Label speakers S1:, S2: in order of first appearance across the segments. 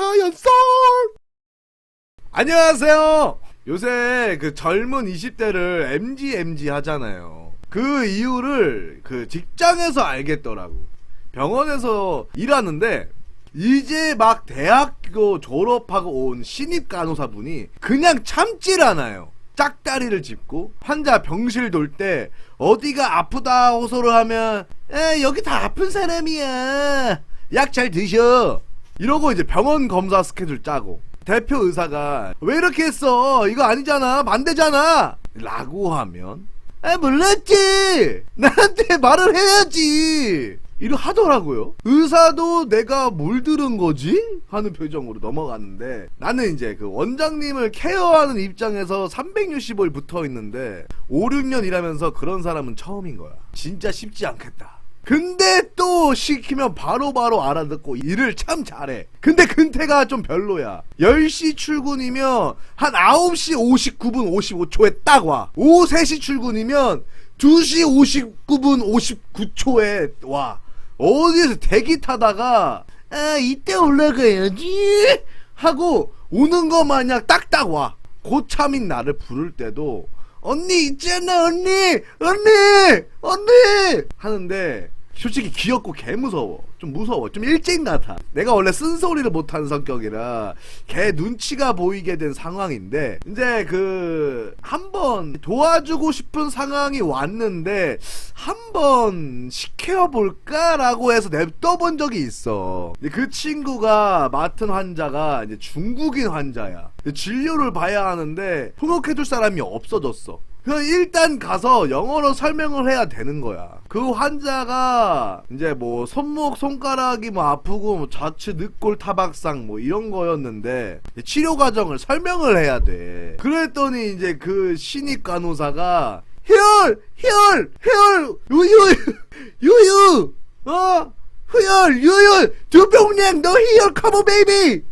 S1: 하얀 썰! 안녕하세요. 요새 그 젊은 20대를 MG MG 하잖아요. 그 이유를 그 직장에서 알겠더라고. 병원에서 일하는데 이제 막 대학교 졸업하고 온 신입 간호사분이 그냥 참질 않아요. 짝다리를 짚고 환자 병실 돌 때 어디가 아프다 호소를 하면 에 여기 다 아픈 사람이야. 약 잘 드셔 이러고 이제 병원 검사 스케줄 짜고 대표 의사가 왜 이렇게 했어? 이거 아니잖아. 반대잖아. 라고 하면 아 몰랐지. 나한테 말을 해야지. 이러 하더라고요 의사도 내가 뭘 들은 거지? 하는 표정으로 넘어갔는데 나는 이제 그 원장님을 케어하는 입장에서 365일 붙어 있는데 5, 6년 일하면서 그런 사람은 처음인 거야. 진짜 쉽지 않겠다 근데 또 시키면 바로 바로 알아듣고 일을 참 잘해. 근데 근태가 좀 별로야. 10시 출근이면 한 9시 59분 55초에 딱 와. 오후 3시 출근이면 2시 59분 59초에 와. 어디에서 대기 타다가 아 이때 올라가야지 하고 오는 거 마냥 딱딱 와. 고참인 나를 부를 때도 언니 있잖아 언니! 언니! 언니! 하는데 솔직히 귀엽고 개 무서워. 좀 무서워. 좀 일진 같아. 내가 원래 쓴소리를 못하는 성격이라 개 눈치가 보이게 된 상황인데 이제 그 한 번 도와주고 싶은 상황이 왔는데 한 번 시켜볼까라고 해서 냅둬본 적이 있어. 그 친구가 맡은 환자가 이제 중국인 환자야. 진료를 봐야 하는데 통역해줄 사람이 없어졌어 그냥 일단 가서 영어로 설명을 해야 되는 거야. 그 환자가 이제 뭐 손목 손가락이 뭐 아프고 뭐 좌측 늑골 타박상 뭐 이런 거였는데 치료 과정을 설명을 해야 돼. 그랬더니 이제 그 신입 간호사가 혈! 혈! 혈! 유유! 유유! 어? 혈! 유유! 두병량 너 혈! 컴온 베이비!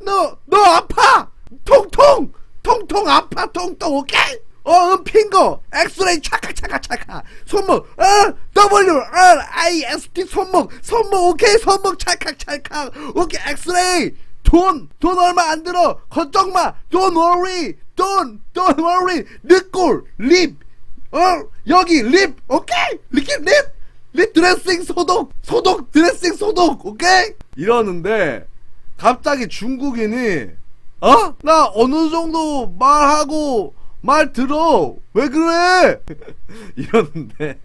S1: 너! 너 아파! 통통! 통통 아파 통통 오케이? 어, 음, 핑거, 엑스레이, 차카, 차카, 차카, 손목, 어, W, R, I, S, T, 손목, 손목, 오케이, 손목, 찰칵, 찰칵, 오케이, 엑스레이, 돈, 돈 얼마 안 들어, 걱정 마, don't worry, don't, don't worry, 늑골, 립, 어, 여기, 립, 오케이, 립, 립, 립 드레싱 소독, 소독, 드레싱 소독, 오케이? 이러는데, 갑자기 중국인이, 어? 나 어느 정도 말하고, 말 들어. 왜 그래? 이러는데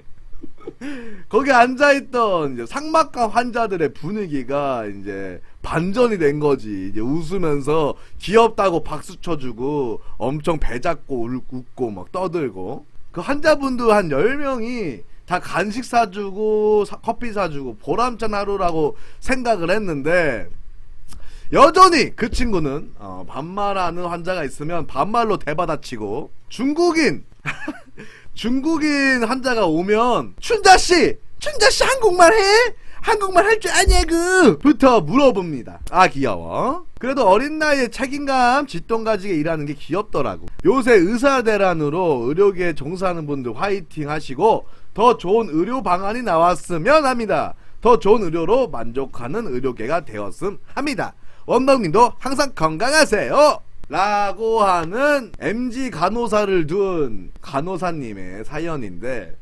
S1: 거기 앉아있던 상막과 환자들의 분위기가 이제 반전이 된 거지. 이제 웃으면서 귀엽다고 박수 쳐주고 엄청 배 잡고 울- 웃고 막 떠들고. 그 환자분도 한 10명이 다 간식 사주고 사- 커피 사주고 보람찬 하루라고 생각을 했는데 여전히 그 친구는 어, 반말하는 환자가 있으면 반말로 대받아치고 중국인 중국인 환자가 오면 춘자씨 춘자씨 한국말 해? 한국말 할 줄 아냐고 부터 물어봅니다. 아 귀여워. 그래도 어린 나이에 책임감 뒷돈 가지게 일하는 게 귀엽더라고. 요새 의사대란으로 의료계에 종사하는 분들 화이팅 하시고 더 좋은 의료 방안이 나왔으면 합니다. 더 좋은 의료로 만족하는 의료계가 되었음 합니다 원덕님도 항상 건강하세요. 라고 하는 MG 간호사를 둔 간호사님의 사연인데,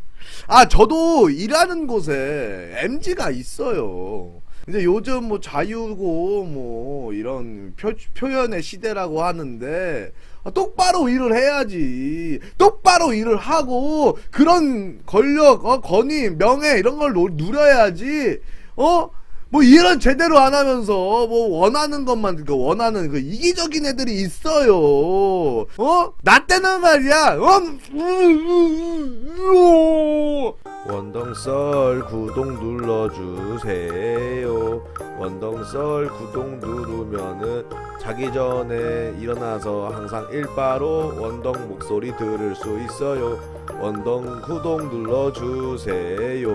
S1: 아, 저도 일하는 곳에 MG가 있어요. 이제 요즘 뭐 자유고 뭐 이런 표, 표현의 시대라고 하는데, 아, 똑바로 일을 해야지. 똑바로 일을 하고, 그런 권력, 어, 권위, 명예, 이런 걸 노- 누려야지. 어? 뭐 일은 제대로 안 하면서 뭐 원하는 것만 그 원하는 그 이기적인 애들이 있어요. 어? 나 때는 말이야. 어? 원덩썰 구독 눌러주세요. 원덩썰 구독 누르면은 자기 전에 일어나서 항상 일바로 원덩 목소리 들을 수 있어요. 원덩 구독 눌러주세요.